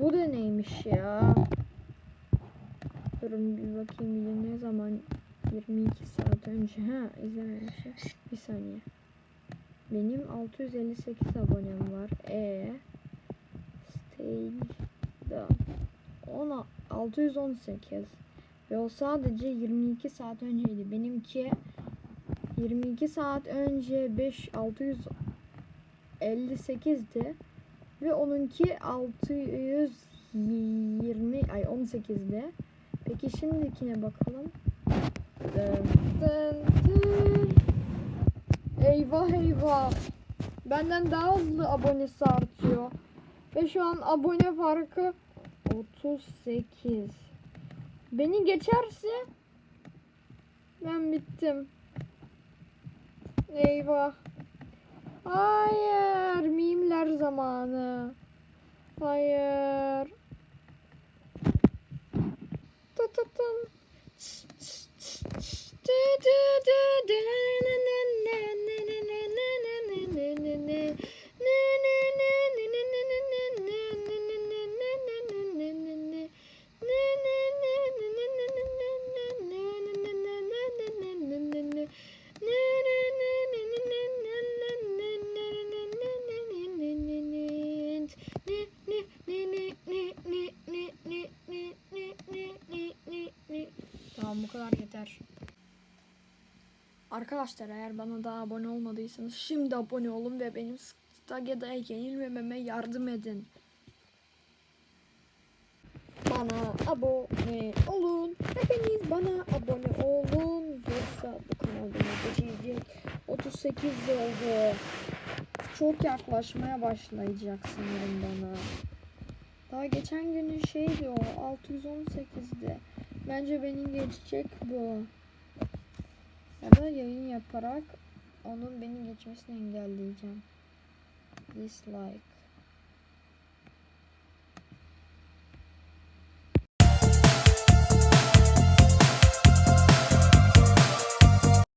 bu da neymiş ya? Durun bir bakayım bir ne zaman 22 saat önce ha izlememişim. Bir saniye. Benim 658 abonem var. E stage'da 10 618 ve o sadece 22 saat önceydi. Benimki 22 saat önce 5 658'di. Ve onunki 620 ay 18'de. Peki şimdikine bakalım. Dın dın dın. Eyvah eyvah. Benden daha hızlı abonesi artıyor. Ve şu an abone farkı 38. Beni geçerse ben bittim. Eyvah. Hayır. Mimler zamanı. Hayır. Tututum. Tı tı tı tı. Yeter. Arkadaşlar eğer bana daha abone olmadıysanız şimdi abone olun ve benim Stage'da yenilmememe yardım edin. Bana abone olun. Hepiniz bana abone olun. Yoksa bu kanal beni geçecek. 38 oldu. Çok yaklaşmaya başlayacak sanırım bana. Daha geçen günün şeydi o 618'di. Bence beni geçecek bu. Ya da yayın yaparak onun beni geçmesini engelleyeceğim. Dislike.